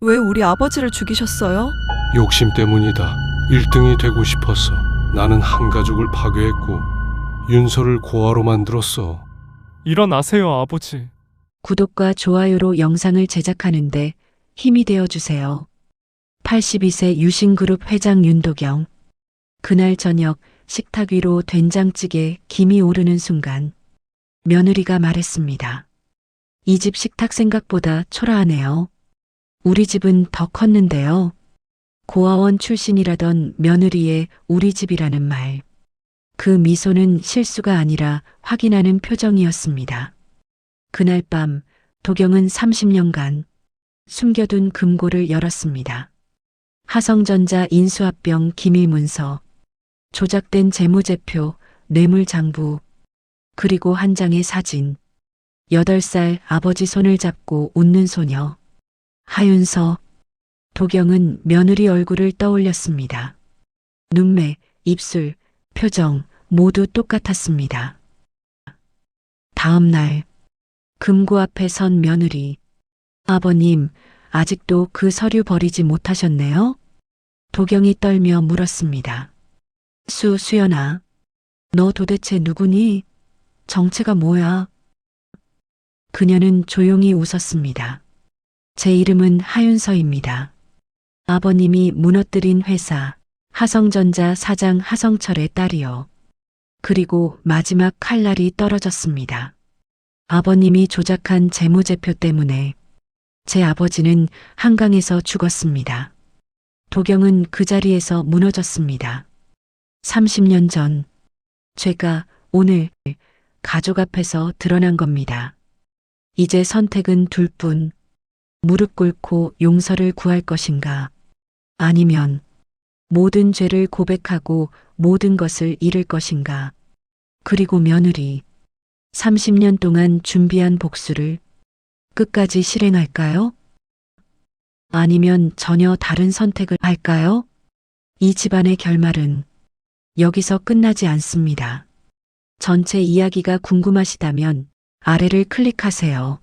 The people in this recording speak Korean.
왜 우리 아버지를 죽이셨어요? 욕심 때문이다. 1등이 되고 싶었어. 나는 한 가족을 파괴했고 윤서를 고아로 만들었어. 일어나세요, 아버지. 구독과 좋아요로 영상을 제작하는데 힘이 되어 주세요. 82세 유신그룹 회장 윤도경. 그날 저녁 식탁 위로 된장찌개 김이 오르는 순간 며느리가 말했습니다. 이 집 식탁 생각보다 초라하네요. 우리 집은 더 컸는데요. 고아원 출신이라던 며느리의 우리 집이라는 말. 그 미소는 실수가 아니라 확인하는 표정이었습니다. 그날 밤 도경은 30년간 숨겨둔 금고를 열었습니다. 하성전자 인수합병 기밀문서, 조작된 재무제표, 뇌물장부, 그리고 한 장의 사진. 8살 아버지 손을 잡고 웃는 소녀. 하윤서. 도경은 며느리 얼굴을 떠올렸습니다. 눈매, 입술, 표정 모두 똑같았습니다. 다음 날 금고 앞에 선 며느리. 아버님, 아직도 그 서류 버리지 못하셨네요? 도경이 떨며 물었습니다. 수, 수연아. 너 도대체 누구니? 정체가 뭐야? 그녀는 조용히 웃었습니다. 제 이름은 하윤서입니다. 아버님이 무너뜨린 회사, 하성전자 사장 하성철의 딸이요. 그리고 마지막 칼날이 떨어졌습니다. 아버님이 조작한 재무제표 때문에 제 아버지는 한강에서 죽었습니다. 도경은 그 자리에서 무너졌습니다. 30년 전, 죄가 오늘 가족 앞에서 드러난 겁니다. 이제 선택은 둘뿐. 무릎 꿇고 용서를 구할 것인가? 아니면 모든 죄를 고백하고 모든 것을 잃을 것인가? 그리고 며느리. 30년 동안 준비한 복수를 끝까지 실행할까요? 아니면 전혀 다른 선택을 할까요? 이 집안의 결말은 여기서 끝나지 않습니다. 전체 이야기가 궁금하시다면 아래를 클릭하세요.